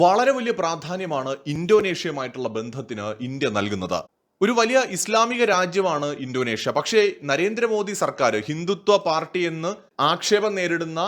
വളരെ വലിയ പ്രാധാന്യമാണ് ഇന്തോനേഷ്യയുമായിട്ടുള്ള ബന്ധത്തിന് ഇന്ത്യ നൽകുന്നത്. ഒരു വലിയ ഇസ്ലാമിക രാജ്യമാണ് ഇന്തോനേഷ്യ. പക്ഷേ നരേന്ദ്രമോദി സർക്കാർ ഹിന്ദുത്വ പാർട്ടി എന്ന് ആക്ഷേപം നേരിടുന്ന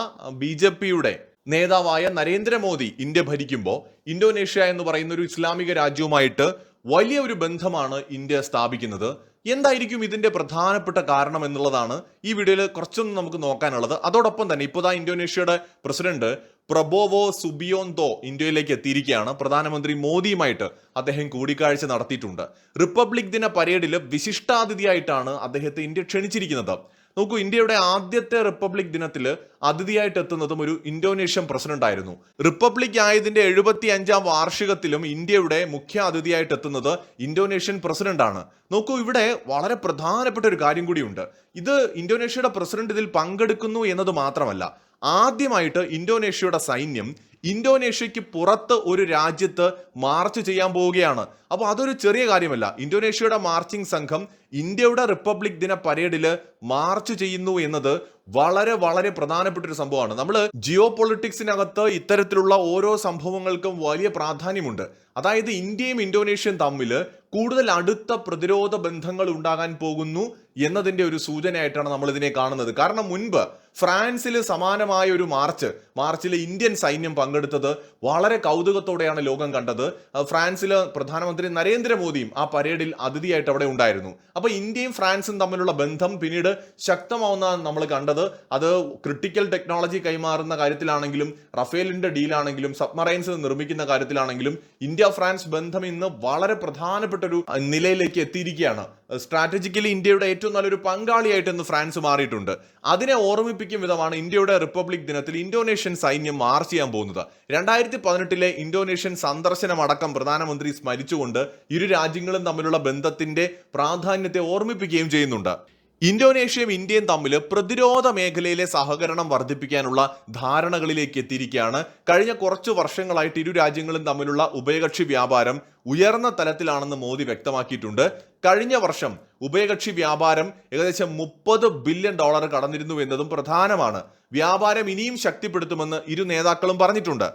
ബി ജെ പിയുടെ നേതാവായ നരേന്ദ്രമോദി ഇന്ത്യ ഭരിക്കുമ്പോൾ ഇന്തോനേഷ്യ എന്ന് പറയുന്ന ഒരു ഇസ്ലാമിക രാജ്യവുമായിട്ട് വലിയ ഒരു ബന്ധമാണ് ഇന്ത്യ സ്ഥാപിക്കുന്നത്. എന്തായിരിക്കും ഇതിന്റെ പ്രധാനപ്പെട്ട കാരണം എന്നുള്ളതാണ് ഈ വീഡിയോയിൽ കുറച്ചൊന്ന് നമുക്ക് നോക്കാനുള്ളത്. അതോടൊപ്പം തന്നെ ഇപ്പോൾ ഇന്തോനേഷ്യയുടെ പ്രസിഡന്റ് പ്രബോവോ സുബിയോന്തോ ഇന്ത്യയിലേക്ക് എത്തിയിരിക്കുകയാണ്. പ്രധാനമന്ത്രി മോദിയുമായിട്ട് അദ്ദേഹം കൂടിക്കാഴ്ച നടത്തിയിട്ടുണ്ട്. റിപ്പബ്ലിക് ദിന പരേഡിൽ വിശിഷ്ടാതിഥിയായിട്ടാണ് അദ്ദേഹത്തെ ഇന്ത്യ ക്ഷണിച്ചിരിക്കുന്നത്. നോക്കൂ ഇന്ത്യയുടെ ആദ്യത്തെ റിപ്പബ്ലിക് ദിനത്തിൽ അതിഥിയായിട്ട് എത്തുന്നതും ഒരു ഇന്തോനേഷ്യൻ പ്രസിഡന്റ് ആയിരുന്നു റിപ്പബ്ലിക് ആയതിന്റെ എഴുപത്തി അഞ്ചാം വാർഷികത്തിലും ഇന്ത്യയുടെ മുഖ്യ അതിഥിയായിട്ട് എത്തുന്നത് ഇന്തോനേഷ്യൻ പ്രസിഡന്റ് ആണ് നോക്കൂ ഇവിടെ വളരെ പ്രധാനപ്പെട്ട ഒരു കാര്യം കൂടിയുണ്ട്. ഇത് ഇന്തോനേഷ്യയുടെ പ്രസിഡന്റ് ഇതിൽ പങ്കെടുക്കുന്നു എന്നത് മാത്രമല്ല ആദ്യമായിട്ട് ഇന്തോനേഷ്യയുടെ സൈന്യം ഇന്തോനേഷ്യക്ക് പുറത്ത് ഒരു രാജ്യത്ത് മാർച്ച് ചെയ്യാൻ പോവുകയാണ്. അപ്പോൾ അതൊരു ചെറിയ കാര്യമല്ല. ഇന്തോനേഷ്യയുടെ മാർച്ചിങ് സംഘം ഇന്ത്യയുടെ റിപ്പബ്ലിക് ദിന പരേഡിൽ മാർച്ച് ചെയ്യുന്നു എന്നത് വളരെ വളരെ പ്രധാനപ്പെട്ട ഒരു സംഭവമാണ്. നമ്മൾ ജിയോ പൊളിറ്റിക്സിനകത്ത് ഇത്തരത്തിലുള്ള ഓരോ സംഭവങ്ങൾക്കും വലിയ പ്രാധാന്യമുണ്ട്. അതായത് ഇന്ത്യയും ഇന്തോനേഷ്യയും തമ്മിൽ കൂടുതൽ അടുത്ത പ്രതിരോധ ബന്ധങ്ങൾ ഉണ്ടാകാൻ പോകുന്നു എന്നതിന്റെ ഒരു സൂചനയായിട്ടാണ് നമ്മൾ ഇതിനെ കാണുന്നത്. കാരണം മുൻപ് ഫ്രാൻസിൽ സമാനമായ ഒരു മാർച്ച് മാർച്ചിൽ ഇന്ത്യൻ സൈന്യം പങ്കെടുത്തത് വളരെ കൗതുകത്തോടെയാണ് ലോകം കണ്ടത്. ഫ്രാൻസിൽ പ്രധാനമന്ത്രി നരേന്ദ്രമോദിയും ആ പരേഡിൽ അതിഥിയായിട്ട് അവിടെ ഉണ്ടായിരുന്നു. അപ്പോൾ ഇന്ത്യയും ഫ്രാൻസും തമ്മിലുള്ള ബന്ധം പിന്നീട് ശക്തമാവുന്നതാണ് നമ്മൾ കണ്ടത്. അത് ക്രിട്ടിക്കൽ ടെക്നോളജി കൈമാറുന്ന കാര്യത്തിലാണെങ്കിലും റഫേലിന്റെ ഡീലാണെങ്കിലും സബ്മറൈൻസ് നിർമ്മിക്കുന്ന കാര്യത്തിലാണെങ്കിലും ഇന്ത്യ ഫ്രാൻസ് ബന്ധം ഇന്ന് വളരെ പ്രധാനപ്പെട്ട ഒരു നിലയിലേക്ക് എത്തിയിരിക്കുകയാണ്. സ്ട്രാറ്റജിക്കലി ഇന്ത്യയുടെ ഏറ്റവും നല്ലൊരു പങ്കാളിയായിട്ട് ഇന്ന് ഫ്രാൻസ് മാറിയിട്ടുണ്ട്. അതിനെ ഓർമ്മിപ്പിക്കും വിധമാണ് ഇന്ത്യയുടെ റിപ്പബ്ലിക് ദിനത്തിൽ ഇന്തോനേഷ്യൻ സൈന്യം മാർച്ച് ചെയ്യാൻ പോകുന്നത്. രണ്ടായിരത്തി പതിനെട്ടിലെ ഇന്തോനേഷ്യൻ സന്ദർശനമടക്കം പ്രധാനമന്ത്രി സ്മരിച്ചുകൊണ്ട് ഇരു രാജ്യങ്ങളും തമ്മിലുള്ള ബന്ധത്തിന്റെ പ്രാധാന്യത്തെ ഓർമ്മിപ്പിക്കുകയും ചെയ്യുന്നുണ്ട്. ഇന്തോനേഷ്യയും ഇന്ത്യയും തമ്മിൽ പ്രതിരോധ മേഖലയിലെ സഹകരണം വർദ്ധിപ്പിക്കാനുള്ള ധാരണകളിലേക്ക് എത്തിയിരിക്കുകയാണ്. കഴിഞ്ഞ കുറച്ചു വർഷങ്ങളായിട്ട് ഇരു രാജ്യങ്ങളും തമ്മിലുള്ള ഉഭയകക്ഷി വ്യാപാരം ഉയർന്ന തലത്തിലാണെന്ന് മോദി വ്യക്തമാക്കിയിട്ടുണ്ട്. കഴിഞ്ഞ വർഷം ഉഭയകക്ഷി വ്യാപാരം ഏകദേശം മുപ്പത് ബില്യൺ ഡോളർ കടന്നിരുന്നു എന്നതും പ്രധാനമാണ്. വ്യാപാരം ഇനിയും ശക്തിപ്പെടുത്തുമെന്ന് ഇരു നേതാക്കളും പറഞ്ഞിട്ടുണ്ട്.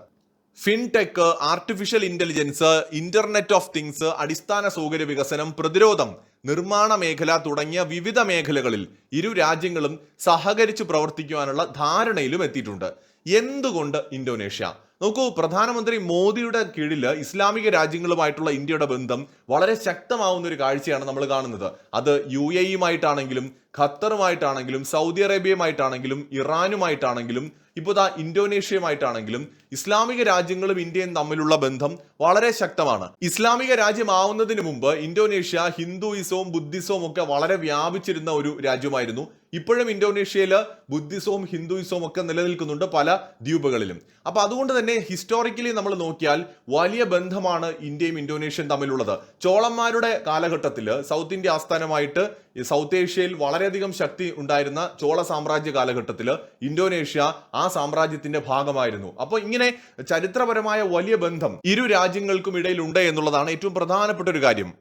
Fintech artificial intelligence internet of things അടിസ്ഥാന സൗകര്യ വികസനം പ്രതിരോധം നിർമ്മാണ മേഖല തുടങ്ങിയ വിവിധ മേഖലകളിൽ ഇരു രാജ്യങ്ങളും സഹകരിച്ച് പ്രവർത്തിക്കുവാനുള്ള ധാരണയിലും എത്തിയിട്ടുണ്ട്. എന്തുകൊണ്ട് ഇന്തോനേഷ്യ? നോക്കൂ പ്രധാനമന്ത്രി മോദിയുടെ കീഴിൽ ഇസ്ലാമിക രാജ്യങ്ങളുമായിട്ടുള്ള ഇന്ത്യയുടെ ബന്ധം വളരെ ശക്തമാവുന്ന ഒരു കാഴ്ചയാണ് നമ്മൾ കാണുന്നത്. അത് യു എ ഇയുമായിട്ടാണെങ്കിലും ഖത്തറുമായിട്ടാണെങ്കിലും സൗദി അറേബ്യയുമായിട്ടാണെങ്കിലും ഇറാനുമായിട്ടാണെങ്കിലും ഇപ്പോൾ ദാ ഇന്തോനേഷ്യയുമായിട്ടാണെങ്കിലും ഇസ്ലാമിക രാജ്യങ്ങളും ഇന്ത്യയും തമ്മിലുള്ള ബന്ധം വളരെ ശക്തമാണ്. ഇസ്ലാമിക രാജ്യമാവുന്നതിന് മുമ്പ് ഇന്തോനേഷ്യ ഹിന്ദുയിസവും ബുദ്ധിസവും ഒക്കെ വളരെ വ്യാപിച്ചിരുന്ന ഒരു രാജ്യമായിരുന്നു ഇപ്പോഴും ഇന്തോനേഷ്യയിൽ ബുദ്ധിസവും ഹിന്ദുയിസവും ഒക്കെ നിലനിൽക്കുന്നുണ്ട് പല ദ്വീപുകളിലും. അപ്പോൾ അതുകൊണ്ട് തന്നെ ഹിസ്റ്റോറിക്കലി നമ്മൾ നോക്കിയാൽ വലിയ ബന്ധമാണ് ഇന്ത്യയും ഇന്തോനേഷ്യയും തമ്മിലുള്ളത്. ചോളന്മാരുടെ കാലഘട്ടത്തിൽ സൗത്ത് ഇന്ത്യ ആസ്ഥാനമായിട്ട് സൗത്ത് ഏഷ്യയിൽ വളരെയധികം ശക്തി ഉണ്ടായിരുന്ന ചോള സാമ്രാജ്യ കാലഘട്ടത്തിൽ ഇന്തോനേഷ്യ ആ സാമ്രാജ്യത്തിന്റെ ഭാഗമായിരുന്നു. അപ്പോൾ ഇങ്ങനെ ചരിത്രപരമായ വലിയ ബന്ധം ഇരു രാജ്യങ്ങൾക്കും ഇടയിലുണ്ട് എന്നുള്ളതാണ് ഏറ്റവും പ്രധാനപ്പെട്ട ഒരു കാര്യം.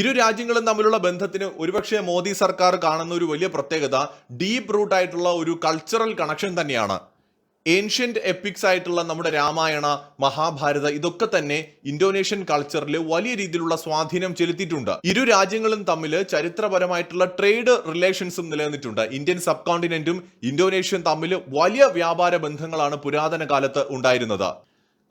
ഇരു രാജ്യങ്ങളും തമ്മിലുള്ള ബന്ധത്തിന് ഒരുപക്ഷെ മോദി സർക്കാർ കാണുന്ന ഒരു വലിയ പ്രത്യേകത ഡീപ് റൂട്ട് ആയിട്ടുള്ള ഒരു കൾച്ചറൽ കണക്ഷൻ തന്നെയാണ്. ഏൻഷ്യന്റ് എപ്പിക്സ് ആയിട്ടുള്ള നമ്മുടെ രാമായണ മഹാഭാരത ഇതൊക്കെ തന്നെ ഇന്തോനേഷ്യൻ കൾച്ചറിൽ വലിയ രീതിയിലുള്ള സ്വാധീനം ചെലുത്തിയിട്ടുണ്ട്. ഇരു രാജ്യങ്ങളും തമ്മിൽ ചരിത്രപരമായിട്ടുള്ള ട്രേഡ് റിലേഷൻസും നിലനിന്നിട്ടുണ്ട്. ഇന്ത്യൻ സബ് കോണ്ടിനെന്റും ഇന്തോനേഷ്യയും തമ്മിൽ വലിയ വ്യാപാര ബന്ധങ്ങളാണ് പുരാതന കാലത്ത് ഉണ്ടായിരുന്നത്.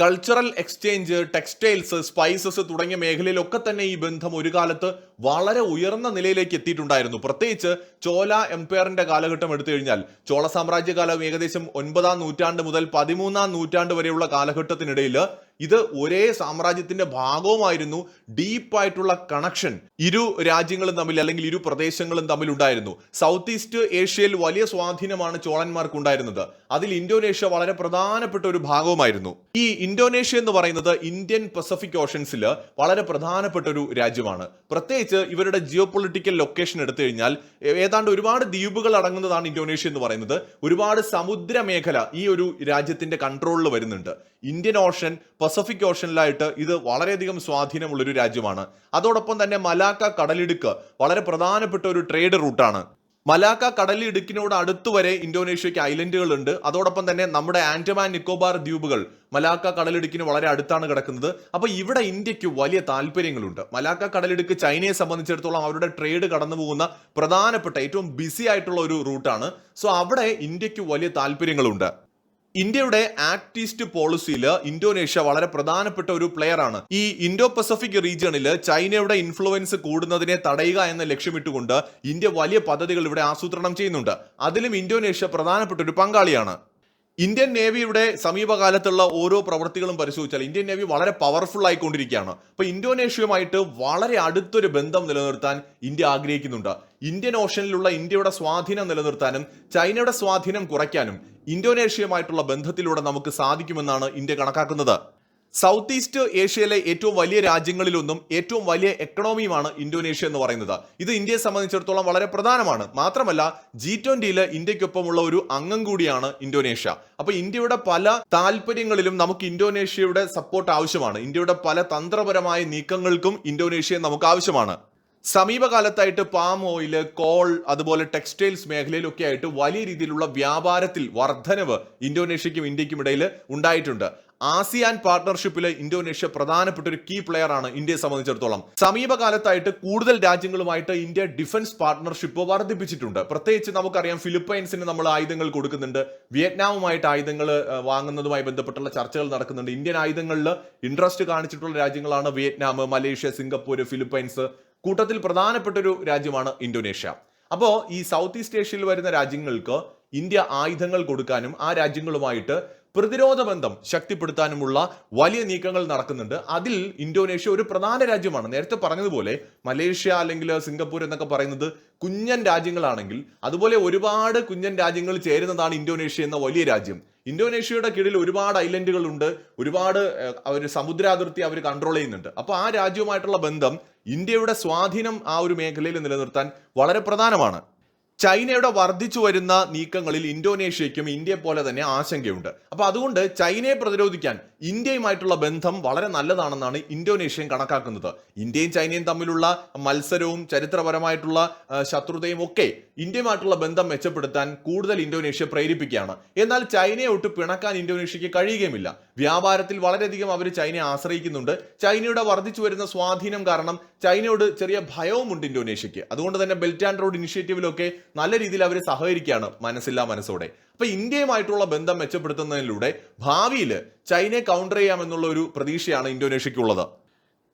കൾച്ചറൽ എക്സ്ചേഞ്ച് ടെക്സ്റ്റൈൽസ് സ്പൈസസ് തുടങ്ങിയ മേഖലയിലൊക്കെ തന്നെ ഈ ബന്ധം ഒരു കാലത്ത് വളരെ ഉയർന്ന നിലയിലേക്ക് എത്തിയിട്ടുണ്ടായിരുന്നു. പ്രത്യേകിച്ച് ചോല എംപയറിന്റെ കാലഘട്ടം എടുത്തു കഴിഞ്ഞാൽ ചോള സാമ്രാജ്യ കാലം ഏകദേശം ഒൻപതാം നൂറ്റാണ്ട് മുതൽ പതിമൂന്നാം നൂറ്റാണ്ട് വരെയുള്ള കാലഘട്ടത്തിനിടയിൽ ഇത് ഒരേ സാമ്രാജ്യത്തിന്റെ ഭാഗവുമായിരുന്നു. ഡീപ്പായിട്ടുള്ള കണക്ഷൻ ഇരു രാജ്യങ്ങളും തമ്മിൽ അല്ലെങ്കിൽ ഇരു പ്രദേശങ്ങളും തമ്മിൽ ഉണ്ടായിരുന്നു. സൗത്ത് ഈസ്റ്റ് ഏഷ്യയിൽ വലിയ സ്വാധീനമാണ് ചോളന്മാർക്ക് ഉണ്ടായിരുന്നത് അതിൽ ഇന്തോനേഷ്യ വളരെ പ്രധാനപ്പെട്ട ഒരു ഭാഗവുമായിരുന്നു. ഈ ഇന്തോനേഷ്യ എന്ന് പറയുന്നത് ഇന്ത്യൻ പസഫിക് ഓഷൻസിൽ വളരെ പ്രധാനപ്പെട്ട ഒരു രാജ്യമാണ്. പ്രത്യേകിച്ച് ഇവരുടെ ജിയോ പൊളിറ്റിക്കൽ ലൊക്കേഷൻ എടുത്തു കഴിഞ്ഞാൽ ഏതാണ്ട് ഒരുപാട് ദ്വീപുകൾ അടങ്ങുന്നതാണ് ഇന്തോനേഷ്യ എന്ന് പറയുന്നത്. ഒരുപാട് സമുദ്ര മേഖല ഈ ഒരു രാജ്യത്തിന്റെ കൺട്രോളിൽ വരുന്നുണ്ട്. ഇന്ത്യൻ ഓഷൻ പസഫിക് ഓഷനിലായിട്ട് ഇത് വളരെയധികം സ്വാധീനമുള്ള ഒരു രാജ്യമാണ്. അതോടൊപ്പം തന്നെ മലാക്ക കടലിടുക്ക് വളരെ പ്രധാനപ്പെട്ട ഒരു ട്രേഡ് റൂട്ടാണ് മലാക്ക കടലിടുക്കിനോട് അടുത്ത് വരെ ഇന്തോനേഷ്യയ്ക്ക് ഐലൻഡുകൾ ഉണ്ട് അതോടൊപ്പം തന്നെ നമ്മുടെ ആൻഡമാൻ നിക്കോബാർ ദ്വീപുകൾ മലാക്ക കടലിടുക്കിന് വളരെ അടുത്താണ് കിടക്കുന്നത്. അപ്പൊ ഇവിടെ ഇന്ത്യയ്ക്ക് വലിയ താല്പര്യങ്ങളുണ്ട്. മലാക്ക കടലിടുക്ക് ചൈനയെ സംബന്ധിച്ചിടത്തോളം അവരുടെ ട്രേഡ് കടന്നു പോകുന്ന പ്രധാനപ്പെട്ട ഏറ്റവും ബിസി ആയിട്ടുള്ള ഒരു റൂട്ടാണ്. സോ അവിടെ ഇന്ത്യയ്ക്ക് വലിയ താല്പര്യങ്ങളുണ്ട്. ഇന്ത്യയുടെ ആക്ട് ഈസ്റ്റ് പോളിസിയിൽ ഇന്തോനേഷ്യ വളരെ പ്രധാനപ്പെട്ട ഒരു പ്ലെയർ ആണ് ഈ ഇൻഡോ പസഫിക് റീജിയണിൽ ചൈനയുടെ ഇൻഫ്ലുവൻസ് കൂടുന്നതിനെ തടയുക എന്ന ലക്ഷ്യമിട്ടുകൊണ്ട് ഇന്ത്യ വലിയ പദ്ധതികൾ ഇവിടെ ആസൂത്രണം ചെയ്യുന്നുണ്ട്. അതിലും ഇന്തോനേഷ്യ പ്രധാനപ്പെട്ട ഒരു പങ്കാളിയാണ്. ഇന്ത്യൻ നേവിയുടെ സമീപകാലത്തുള്ള ഓരോ പ്രവൃത്തികളും പരിശോധിച്ചാൽ ഇന്ത്യൻ നേവി വളരെ പവർഫുൾ ആയിക്കൊണ്ടിരിക്കുകയാണ്. അപ്പൊ ഇന്തോനേഷ്യയുമായിട്ട് വളരെ അടുത്തൊരു ബന്ധം നിലനിർത്താൻ ഇന്ത്യ ആഗ്രഹിക്കുന്നുണ്ട്. ഇന്ത്യൻ ഓഷനിലുള്ള ഇന്ത്യയുടെ സ്വാധീനം നിലനിർത്താനും ചൈനയുടെ സ്വാധീനം കുറയ്ക്കാനും ഇന്തോനേഷ്യയുമായിട്ടുള്ള ബന്ധത്തിലൂടെ നമുക്ക് സാധിക്കുമെന്നാണ് ഇന്ത്യ കണക്കാക്കുന്നത്. സൗത്ത് ഈസ്റ്റ് ഏഷ്യയിലെ ഏറ്റവും വലിയ രാജ്യങ്ങളിലൊന്നും ഏറ്റവും വലിയ എക്കണോമിയുമാണ് ഇന്തോനേഷ്യ എന്ന് പറയുന്നത്. ഇത് ഇന്ത്യയെ സംബന്ധിച്ചിടത്തോളം വളരെ പ്രധാനമാണ്. മാത്രമല്ല ജി ട്വന്റിയിൽ ഇന്ത്യക്കൊപ്പമുള്ള ഒരു അംഗം കൂടിയാണ് ഇന്തോനേഷ്യ. അപ്പോൾ ഇന്ത്യയുടെ പല താല്പര്യങ്ങളിലും നമുക്ക് ഇന്തോനേഷ്യയുടെ സപ്പോർട്ട് ആവശ്യമാണ്. ഇന്ത്യയുടെ പല തന്ത്രപരമായ നീക്കങ്ങൾക്കും ഇന്തോനേഷ്യയെ നമുക്ക് ആവശ്യമാണ്. സമീപകാലത്തായിട്ട് പാം ഓയിൽ കോൾ അതുപോലെ ടെക്സ്റ്റൈൽസ് മേഖലയിലൊക്കെ ആയിട്ട് വലിയ രീതിയിലുള്ള വ്യാപാരത്തിൽ വർധനവ് ഇന്തോനേഷ്യയ്ക്കും ഇന്ത്യക്കും ഇടയിൽ ഉണ്ടായിട്ടുണ്ട്. ആസിയാൻ പാർട്ണർഷിപ്പിൽ ഇന്തോനേഷ്യ പ്രധാനപ്പെട്ട ഒരു കീ പ്ലെയർ ആണ് ഇന്ത്യയെ സംബന്ധിച്ചിടത്തോളം. സമീപകാലത്തായിട്ട് കൂടുതൽ രാജ്യങ്ങളുമായിട്ട് ഇന്ത്യ ഡിഫൻസ് പാർട്ണർഷിപ്പ് വർദ്ധിപ്പിച്ചിട്ടുണ്ട്. പ്രത്യേകിച്ച് നമുക്കറിയാം ഫിലിപ്പൈൻസിന് നമ്മൾ ആയുധങ്ങൾ കൊടുക്കുന്നുണ്ട്. വിയറ്റ്നാമുമായിട്ട് ആയുധങ്ങൾ വാങ്ങുന്നതുമായി ബന്ധപ്പെട്ടുള്ള ചർച്ചകൾ നടക്കുന്നുണ്ട്. ഇന്ത്യൻ ആയുധങ്ങളിൽ ഇൻട്രസ്റ്റ് കാണിച്ചിട്ടുള്ള രാജ്യങ്ങളാണ് വിയറ്റ്നാം മലേഷ്യ സിംഗപ്പൂർ ഫിലിപ്പൈൻസ് കൂട്ടത്തിൽ പ്രധാനപ്പെട്ട ഒരു രാജ്യമാണ് ഇന്തോനേഷ്യ. അപ്പോൾ ഈ സൗത്ത് ഈസ്റ്റ് ഏഷ്യയിൽ വരുന്ന രാജ്യങ്ങൾക്ക് ഇന്ത്യ ആയുധങ്ങൾ കൊടുക്കാനും ആ രാജ്യങ്ങളുമായിട്ട് പ്രതിരോധ ബന്ധം ശക്തിപ്പെടുത്താനുമുള്ള വലിയ നീക്കങ്ങൾ നടക്കുന്നുണ്ട്. അതിൽ ഇന്തോനേഷ്യ ഒരു പ്രധാന രാജ്യമാണ്. നേരത്തെ പറഞ്ഞതുപോലെ മലേഷ്യ അല്ലെങ്കിൽ സിംഗപ്പൂർ എന്നൊക്കെ പറയുന്നത് കുഞ്ഞൻ രാജ്യങ്ങളാണെങ്കിൽ അതുപോലെ ഒരുപാട് കുഞ്ഞൻ രാജ്യങ്ങൾ ചേരുന്നതാണ് ഇന്തോനേഷ്യ എന്ന വലിയ രാജ്യം. ഇന്തോനേഷ്യയുടെ കീഴിൽ ഒരുപാട് ഐലൻഡുകളുണ്ട് ഒരുപാട് അവർ സമുദ്രാതിർത്തി അവർ കൺട്രോൾ ചെയ്യുന്നുണ്ട്. അപ്പോൾ ആ രാജ്യവുമായിട്ടുള്ള ബന്ധം ഇന്ത്യയുടെ സ്വാധീനം ആ ഒരു മേഖലയിൽ നിലനിർത്താൻ വളരെ പ്രധാനമാണ്. ചൈനയുടെ വർദ്ധിച്ചു വരുന്ന നീക്കങ്ങളിൽ ഇന്തോനേഷ്യയ്ക്കും ഇന്ത്യയെ പോലെ തന്നെ ആശങ്കയുണ്ട്. അപ്പൊ അതുകൊണ്ട് ചൈനയെ പ്രതിരോധിക്കാൻ ഇന്ത്യയുമായിട്ടുള്ള ബന്ധം വളരെ നല്ലതാണെന്നാണ് ഇന്തോനേഷ്യൻ കണക്കാക്കുന്നത്. ഇന്ത്യയും ചൈനയും തമ്മിലുള്ള മത്സരവും ചരിത്രപരമായിട്ടുള്ള ശത്രുതയും ഒക്കെ ഇന്ത്യയുമായിട്ടുള്ള ബന്ധം മെച്ചപ്പെടുത്താൻ കൂടുതൽ ഇന്തോനേഷ്യ പ്രേരിപ്പിക്കുകയാണ്. എന്നാൽ ചൈനയെ ഒട്ട് പിണക്കാൻ ഇന്തോനേഷ്യക്ക് കഴിയുകയുമില്ല. വ്യാപാരത്തിൽ വളരെയധികം അവർ ചൈനയെ ആശ്രയിക്കുന്നുണ്ട്. ചൈനയുടെ വർദ്ധിച്ചു വരുന്ന സ്വാധീനം കാരണം ചൈനയോട് ചെറിയ ഭയവുമുണ്ട് ഇന്തോനേഷ്യക്ക് അതുകൊണ്ട് തന്നെ ബെൽറ്റ് ആൻഡ് റോഡ് ഇനിഷ്യേറ്റീവിലൊക്കെ നല്ല രീതിയിൽ അവർ സഹകരിക്കുകയാണ് മനസ്സില്ലാ മനസ്സോടെ. അപ്പൊ ഇന്ത്യയുമായിട്ടുള്ള ബന്ധം മെച്ചപ്പെടുത്തുന്നതിലൂടെ ഭാവിയിൽ ചൈനയെ കൗണ്ടർ ചെയ്യാമെന്നുള്ള ഒരു പ്രതീക്ഷയാണ് ഇന്തോനേഷ്യക്കുള്ളത്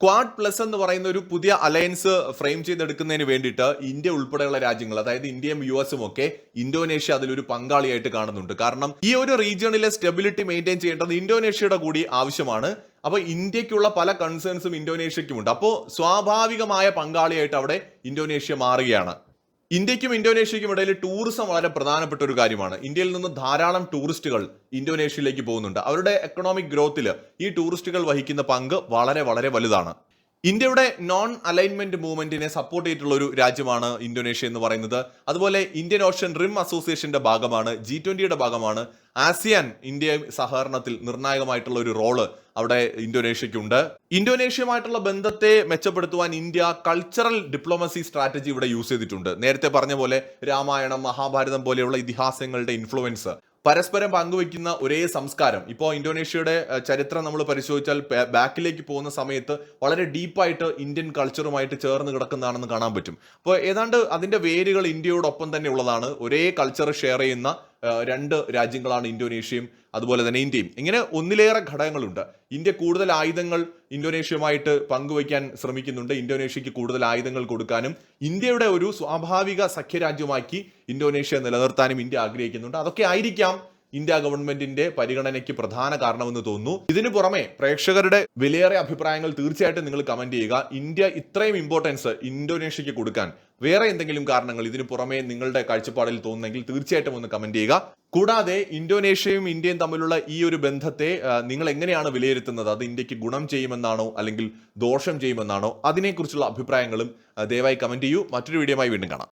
ക്വാഡ് പ്ലസ് എന്ന് പറയുന്ന ഒരു പുതിയ അലയൻസ് ഫ്രെയിം ചെയ്തെടുക്കുന്നതിന് വേണ്ടിയിട്ട് ഇന്ത്യ ഉൾപ്പെടെയുള്ള രാജ്യങ്ങൾ അതായത് ഇന്ത്യയും യു എസും ഒക്കെ ഇന്തോനേഷ്യ അതിലൊരു പങ്കാളിയായിട്ട് കാണുന്നുണ്ട്. കാരണം ഈ ഒരു റീജിയണിലെ സ്റ്റെബിലിറ്റി മെയിന്റെയിൻ ചെയ്യേണ്ടത് ഇന്തോനേഷ്യയുടെ കൂടി ആവശ്യമാണ്. അപ്പോൾ ഇന്ത്യക്കുള്ള പല കൺസേൺസും ഇന്തോനേഷ്യക്കുമുണ്ട് അപ്പോൾ സ്വാഭാവികമായ പങ്കാളിയായിട്ട് അവിടെ ഇന്തോനേഷ്യ മാറുകയാണ്. ഇന്ത്യക്കും ഇന്തോനേഷ്യയ്ക്കും ഇടയിൽ ടൂറിസം വളരെ പ്രധാനപ്പെട്ട ഒരു കാര്യമാണ്. ഇന്ത്യയിൽ നിന്ന് ധാരാളം ടൂറിസ്റ്റുകൾ ഇന്തോനേഷ്യയിലേക്ക് പോകുന്നുണ്ട്. അവരുടെ എക്കണോമിക് ഗ്രോത്തിൽ ഈ ടൂറിസ്റ്റുകൾ വഹിക്കുന്ന പങ്ക് വളരെ വളരെ വലുതാണ്. ഇന്ത്യയുടെ നോൺ അലൈൻമെന്റ് മൂവ്മെന്റിനെ സപ്പോർട്ട് ചെയ്തിട്ടുള്ള ഒരു രാജ്യമാണ് ഇന്തോനേഷ്യ എന്ന് പറയുന്നത്. അതുപോലെ ഇന്ത്യൻ ഓഷ്യൻ റിം അസോസിയേഷന്റെ ഭാഗമാണ് ജി ട്വന്റിയുടെ ഭാഗമാണ്. ആസിയാൻ ഇന്ത്യ സഹകരണത്തിൽ നിർണായകമായിട്ടുള്ള ഒരു റോൾ അവിടെ ഇന്തോനേഷ്യക്കുണ്ട് ഇന്തോനേഷ്യയുമായിട്ടുള്ള ബന്ധത്തെ മെച്ചപ്പെടുത്തുവാൻ ഇന്ത്യ കൾച്ചറൽ ഡിപ്ലോമസി സ്ട്രാറ്റജി ഇവിടെ യൂസ് ചെയ്തിട്ടുണ്ട്. നേരത്തെ പറഞ്ഞ പോലെ രാമായണം മഹാഭാരതം പോലെയുള്ള ഇതിഹാസങ്ങളുടെ ഇൻഫ്ലുവൻസ് പരസ്പരം പങ്കുവെക്കുന്ന ഒരേ സംസ്കാരം. ഇപ്പോൾ ഇന്തോനേഷ്യയുടെ ചരിത്രം നമ്മൾ പരിശോധിച്ചാൽ ബാക്കിലേക്ക് പോകുന്ന സമയത്ത് വളരെ ഡീപ്പായിട്ട് ഇന്ത്യൻ കൾച്ചറുമായിട്ട് ചേർന്ന് കിടക്കുന്നതാണെന്ന് കാണാൻ പറ്റും. അപ്പോൾ ഏതാണ്ട് അതിന്റെ വേരുകൾ ഇന്ത്യയോടൊപ്പം തന്നെ ഉള്ളതാണ്. ഒരേ കൾച്ചർ ഷെയർ ചെയ്യുന്ന രണ്ട് രാജ്യങ്ങളാണ് ഇന്തോനേഷ്യയും അതുപോലെ തന്നെ ഇന്ത്യയും. ഇങ്ങനെ ഒന്നിലേറെ ഘടകങ്ങളുണ്ട്. ഇന്ത്യ കൂടുതൽ ആയുധങ്ങൾ ഇന്തോനേഷ്യയുമായിട്ട് പങ്കുവയ്ക്കാൻ ശ്രമിക്കുന്നുണ്ട്. ഇന്തോനേഷ്യക്ക് കൂടുതൽ ആയുധങ്ങൾ കൊടുക്കാനും ഇന്ത്യയുടെ ഒരു സ്വാഭാവിക സഖ്യരാജ്യമാക്കി ഇന്തോനേഷ്യ നിലനിർത്താനും ഇന്ത്യ ആഗ്രഹിക്കുന്നുണ്ട്. അതൊക്കെ ആയിരിക്കാം ഇന്ത്യ ഗവൺമെന്റിന്റെ പരിഗണനയ്ക്ക് പ്രധാന കാരണമെന്ന് തോന്നുന്നു. ഇതിനു പുറമെ പ്രേക്ഷകരുടെ വിലയേറെ അഭിപ്രായങ്ങൾ തീർച്ചയായിട്ടും നിങ്ങൾ കമന്റ് ചെയ്യുക. ഇന്ത്യ ഇത്രയും ഇമ്പോർട്ടൻസ് ഇന്തോനേഷ്യക്ക് കൊടുക്കാൻ വേറെ എന്തെങ്കിലും കാരണങ്ങൾ ഇതിനു പുറമെ നിങ്ങളുടെ കാഴ്ചപ്പാടിൽ തോന്നുന്നെങ്കിൽ തീർച്ചയായിട്ടും ഒന്ന് കമന്റ് ചെയ്യുക. കൂടാതെ ഇന്തോനേഷ്യയും ഇന്ത്യയും തമ്മിലുള്ള ഈ ഒരു ബന്ധത്തെ നിങ്ങൾ എങ്ങനെയാണ് വിലയിരുത്തുന്നത്? അത് ഇന്ത്യയ്ക്ക് ഗുണം ചെയ്യുമെന്നാണോ അല്ലെങ്കിൽ ദോഷം ചെയ്യുമെന്നാണോ? അതിനെക്കുറിച്ചുള്ള അഭിപ്രായങ്ങളും ദയവായി കമന്റ് ചെയ്യൂ. മറ്റൊരു വീഡിയോയുമായി വീണ്ടും കാണാം.